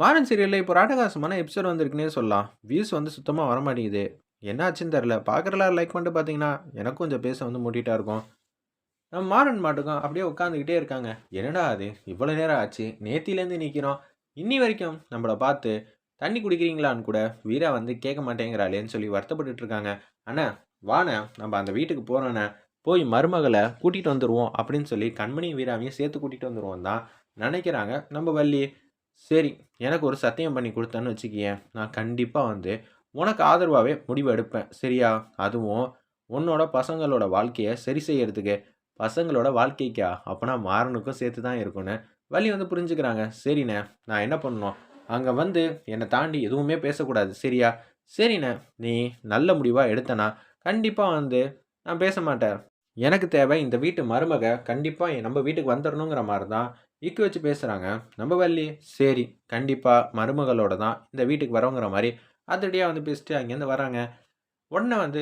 மாறன் சீரியலில் இப்போ ஒரு எபிசோட் வந்திருக்குன்னே சொல்லலாம். வியூஸ் வந்து சுத்தமாக வரமாட்டேங்குது. என்னாச்சுன்னு தெரில பார்க்குறலாம் லைக் பண்ணிட்டு பார்த்தீங்கன்னா, எனக்கும் கொஞ்சம் பேச வந்து மூட்டிகிட்டா இருக்கும். நம்ம மாறன் மாட்டுக்கும் அப்படியே உட்காந்துக்கிட்டே இருக்காங்க. என்னடா அது இவ்வளோ நேரம் ஆச்சு. நேத்திலேருந்து நிற்கிறோம். இன்னி வரைக்கும் நம்மளை பார்த்து தண்ணி குடிக்கிறீங்களான்னு கூட வீரா வந்து கேட்க மாட்டேங்கிறாளேன்னு சொல்லி வருத்தப்பட்டுட்டு இருக்காங்க. அண்ணா வாண்ண நம்ம அந்த வீட்டுக்கு போறோண்ணே. போய் மருமகளை கூட்டிகிட்டு வந்துடுவோம் அப்படின்னு சொல்லி கண்மணி வீராவையும் சேர்த்து கூட்டிகிட்டு வந்துடுவோம் தான் நினைக்கிறாங்க நம்ம வள்ளி. சரி எனக்கு ஒரு சத்தியம் பண்ணி கொடுத்தேன்னு வச்சுக்கியேன். நான் கண்டிப்பாக வந்து உனக்கு ஆதரவாகவே முடிவு எடுப்பேன். சரியா? அதுவும் உன்னோட பசங்களோட வாழ்க்கையை சரி செய்யறதுக்கு. பசங்களோட வாழ்க்கைக்கா? அப்போனா மாறனுக்கும் சேர்த்து தான் இருக்கும்னு வழி வந்து புரிஞ்சுக்கிறாங்க. சரிண்ணே நான் என்ன பண்ணணும்? அங்கே வந்து என்னை தாண்டி எதுவுமே பேசக்கூடாது. சரியா? சரிண்ணே நீ நல்ல முடிவாக எடுத்தனா கண்டிப்பாக வந்து நான் பேச மாட்டேன். எனக்கு தேவை இந்த வீட்டு மருமக கண்டிப்பாக நம்ம வீட்டுக்கு வந்துடணுங்கிற மாதிரி தான் இக்கு வச்சு பேசுகிறாங்க நம்ம வள்ளி சரி கண்டிப்பாக மருமகளோட தான் இந்த வீட்டுக்கு வரோங்கிற மாதிரி அதடியாக வந்து பேசிட்டு அங்கேருந்து வராங்க. உடனே வந்து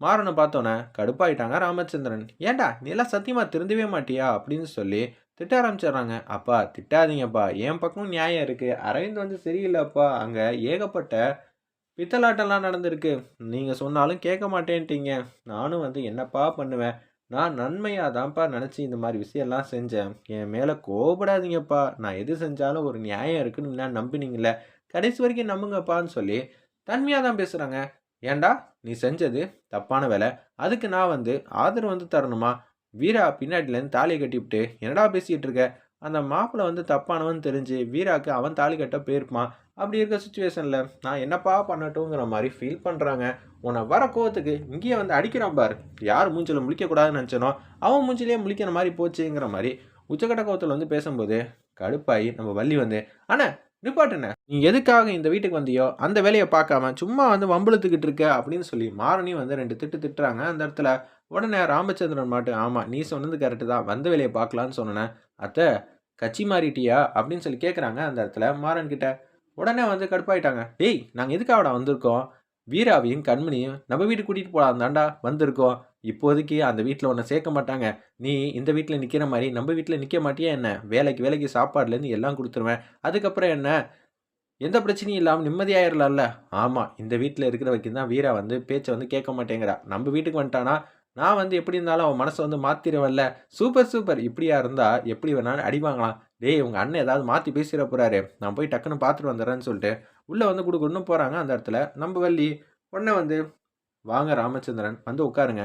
மாறனை பார்த்தோன்னே கடுப்பாயிட்டாங்க ராமச்சந்திரன். "ஏன்டா நீ எல்லாம் சத்தியமாக திருந்தவே மாட்டியா?" அப்படின்னு சொல்லி திட்ட ஆரம்பிச்சிடுறாங்க. "அப்பா திட்டாதீங்கப்பா. என் பக்கமும் நியாயம் இருக்குது அரவிந்த் வந்து சரியில்லைப்பா அங்கே ஏகப்பட்ட பித்தலாட்டம்லாம் நடந்திருக்கு. நீங்கள் சொன்னாலும் கேட்க மாட்டேன்ட்டீங்க. நானும் வந்து என்னப்பா பண்ணுவேன்? நான் நன்மையாக தான்ப்பா நினச்சி இந்த மாதிரி விஷயம்லாம் செஞ்சேன். என் மேலே கோபப்படாதீங்கப்பா நான் எது செஞ்சாலும் ஒரு நியாயம் இருக்குன்னு நான் நம்புனீங்கல்ல. கடைசி வரைக்கும் நம்புங்கப்பான்னு சொல்லி தன்மையாக தான் பேசுகிறாங்க ஏன்டா நீ செஞ்சது தப்பான வேலை. அதுக்கு நான் வந்து ஆதரவு வந்து தரணுமா? வீரா பின்னாடிலேருந்து தாலியை கட்டிவிட்டு என்னடா பேசிகிட்டு இருக்க? அந்த மாப்பிள வந்து தப்பானவன் தெரிஞ்சு வீராக்கு அவன் தாலி கட்ட போயிருப்பான். அப்படி இருக்க சுச்சுவேஷனில் நான் என்னப்பா பண்ணட்டுங்கிற மாதிரி ஃபீல் பண்ணுறாங்க உன்னை வர கோவத்துக்கு இங்கேயே வந்து அடிக்கிறான் பாரு. யார் மூஞ்சில் முழிக்கக்கூடாதுன்னு நினச்சனோ அவன் மூஞ்சிலேயே முழிக்கிற மாதிரி போச்சுங்கிற மாதிரி உச்சக்கட்ட கோவத்தில் வந்து பேசும்போது, கடுப்பாயி நம்ம வள்ளி வந்து, "அண்ணே நிப்பாட்டுண்ணே. நீ எதுக்காக இந்த வீட்டுக்கு வந்தியோ, அந்த வேலையை பார்க்காம சும்மா வந்து வம்பிழுத்துக்கிட்டு இருக்க" அப்படின்னு சொல்லி மாறனையும் வந்து ரெண்டு திட்டு திட்டுறாங்க அந்த இடத்துல. உடனே ராமச்சந்திரன் மாட்டு ஆமாம் நீ சொன்னது கரெக்ட்டு தான். வந்த வேலையை பார்க்கலான்னு சொன்னேன் அத்தை கட்சி மாறிட்டியா?" அப்படின்னு சொல்லி கேட்குறாங்க அந்த இடத்துல மாறன் கிட்ட. உடனே வந்து கடுப்பாயிட்டாங்க. "டேய் நாங்கள் எதுக்காகடா வந்திருக்கோம்? வீராவையும், கண்மணியும் நம்ம வீட்டுக்கு கூட்டிகிட்டு போலான்னு தான்டா வந்திருக்கோம். இப்போதைக்கு அந்த வீட்டில் ஒன்றை சேர்க்க மாட்டாங்க. நீ இந்த வீட்டில் நிற்கிற மாதிரி நம்ம வீட்டில் நிற்க மாட்டியா என்ன? வேலைக்கு வேலைக்கு சாப்பாடுலேருந்து எல்லாம் கொடுத்துருவேன் அதுக்கப்புறம் என்ன? எந்த பிரச்சனையும் இல்லாமல் நிம்மதியாயிரலாம்ல." ஆமாம் இந்த வீட்டில் இருக்கிற வரைக்கும் தான் வீரா வந்து பேச்சை வந்து கேட்க மாட்டேங்கிறா. நம்ம வீட்டுக்கு வந்துட்டானா, நான் வந்து எப்படி இருந்தாலும் அவன் மனசை வந்து மாத்திருவேன்ல." "Super super. இப்படியா இருந்தா எப்படி வேணாலும் அடிவாங்களாம் "டேய் இவங்க அண்ணன் ஏதாவது மாற்றி பேசிட போறாரு. நான் போய் டக்குன்னு பார்த்துட்டு வந்துடுறேன்னு" சொல்லிட்டு உள்ளே வந்து கொடுக்கணும்னு போகிறாங்க அந்த இடத்துல நம்ம வள்ளி. உடனே வந்து, "வாங்க ராமச்சந்திரன் வந்து உட்காருங்க.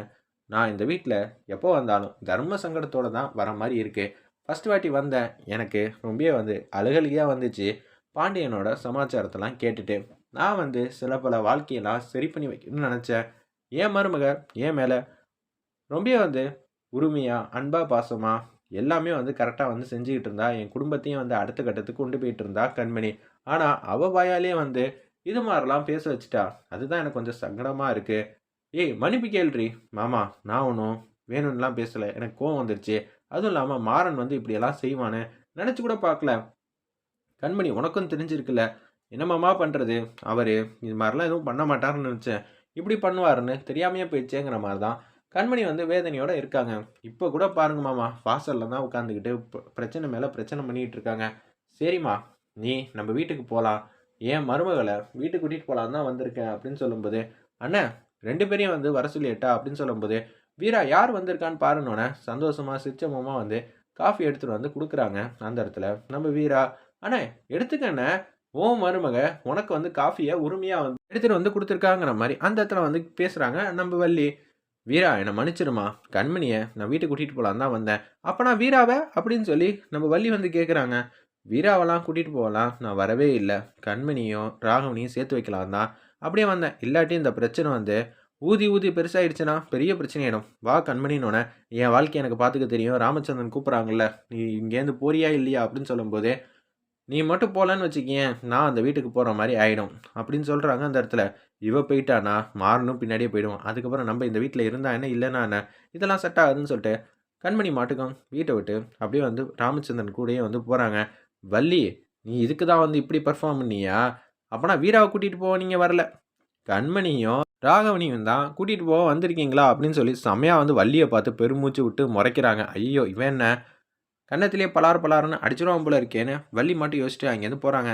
நான் இந்த வீட்டில் எப்போ வந்தாலும் தர்ம சங்கடத்தோட தான் வர மாதிரி இருக்குது ஃபஸ்ட் வாட்டி வந்தேன். எனக்கு ரொம்பவே வந்து அழுகலியாக வந்துச்சு. பாண்டியனோட சமாச்சாரத்தெல்லாம் கேட்டுட்டு. நான் வந்து சில பல வாழ்க்கையெல்லாம் சரி பண்ணி வைக்கணும்னு நினச்சேன் என் மருமக என் மேலே ரொம்ப வந்து உரிமையாக அன்பா, பாசமாக எல்லாமே வந்து கரெக்டாக வந்து செஞ்சுக்கிட்டு இருந்தா. என் குடும்பத்தையும் வந்து அடுத்த கட்டத்துக்கு கொண்டு போயிட்டு இருந்தா கண்மணி. ஆனால் அவ வாயாலே வந்து இது மாதிரிலாம் பேச வச்சுட்டா. அதுதான் எனக்கு கொஞ்சம் சங்கடமாக இருக்குது "ஏய் மன்னிப்பு கேள்றி "மாமா நான் ஒன்றும் வேணும்லாம் பேசலை எனக்கு கோவம் வந்துருச்சு. அதுவும் இல்லாமல் மாறன் வந்து இப்படியெல்லாம் செய்வான்னு நினச்சி கூட பார்க்கல. கண்மணி உனக்கும் தெரிஞ்சிருக்குல்ல. என்ன பண்ணுறது அவர் இது மாதிரிலாம் எதுவும் பண்ண மாட்டாருன்னு நினச்சேன் இப்படி பண்ணுவாருன்னு தெரியாமையே போயிடுச்சேங்கிற மாதிரி தான் கண்மணி வந்து வேதனையோடு இருக்காங்க. இப்போ கூட பாருங்க மாமா வாசலில் தான் உட்காந்துக்கிட்டு பிரச்சனை மேலே பிரச்சனை பண்ணிட்டு இருக்காங்க. "சரிம்மா நீ நம்ம வீட்டுக்கு போகலாம் ஏன் மருமகளை வீட்டுக்கு கூட்டிகிட்டு போகலாம் தான் வந்திருக்கேன்." அப்படின்னு சொல்லும்போது, "அண்ணே ரெண்டு பேரையும் வந்து வர சொல்லிட்டா அப்படின்னு சொல்லும்போது, வீரா யார் வந்திருக்கான்னு பாருன்னோனே சந்தோஷமாக சிரிச்ச வந்து காஃபி எடுத்துகிட்டு வந்து கொடுக்குறாங்க அந்த இடத்துல நம்ம வீரா. "அண்ணே எடுத்துக்கண்ணே ஓ மருமக உனக்கு வந்து காஃபியை உரிமையாக வந்து எடுத்துகிட்டு வந்து கொடுத்துருக்காங்கிற மாதிரி அந்த இடத்துல வந்து பேசுகிறாங்க நம்ம வள்ளி. "வீரா என்னை மன்னிச்சிடுமா. கண்மணியை நான் வீட்டுக்கு கூட்டிகிட்டு போகலான் தான் வந்தேன்." அப்போ நான் வீராவை அப்படின்னு சொல்லி நம்ம வள்ளி வந்து கேட்குறாங்க. "வீராவெல்லாம் கூட்டிகிட்டு போகலாம் நான் வரவே இல்லை கண்மணியும், ராகவனையும் சேர்த்து வைக்கலாம் தான் அப்படியே வந்தேன். இல்லாட்டி இந்த பிரச்சனை வந்து ஊதி ஊதி பெருசாகிடுச்சுன்னா பெரிய பிரச்சனையாயிடும். வா கண்மணின்னு என் வாழ்க்கை எனக்கு பார்த்துக்க தெரியும். ராமச்சந்திரன் கூப்பிட்றாங்கல்ல நீ இங்கேருந்து போறியா இல்லையா? அப்படின்னு சொல்லும்போது, "நீ மட்டும் போகலான்னு வச்சுக்கேன் நான் அந்த வீட்டுக்கு போகிற மாதிரி ஆகிடும் அப்படின்னு சொல்கிறாங்க அந்த இடத்துல. இவ போயிட்டானா மாறணும் பின்னாடியே போயிடுவான். அதுக்கப்புறம் நம்ம இந்த வீட்டில் இருந்தா என்ன? இல்லைனா என்ன? இதெல்லாம் செட் ஆகுதுன்னு சொல்லிட்டு கண்மணி மாட்டுக்கும் வீட்டை விட்டு அப்படியே வந்து ராமச்சந்திரன் கூடயே வந்து போகிறாங்க "வள்ளி நீ இதுக்கு தான் வந்து இப்படி பெர்ஃபார்ம் பண்ணியா? அப்போனா வீராவை கூட்டிகிட்டு போக நீங்கள் வரல. கண்மணியும், ராகவனியும் தான் கூட்டிகிட்டு போக வந்திருக்கீங்களா?" அப்படின்னு சொல்லி செம்மையாக வந்து வள்ளியை பார்த்து பெருமூச்சு விட்டு முறைக்கிறாங்க ஐயோ இவன் என்ன கன்னத்திலே பலார் பலார்ன்னு அடிச்சிருவான் போல இருக்கேன்னு வள்ளி மட்டும் யோசிச்சுட்டு அங்கேருந்து போறாங்க.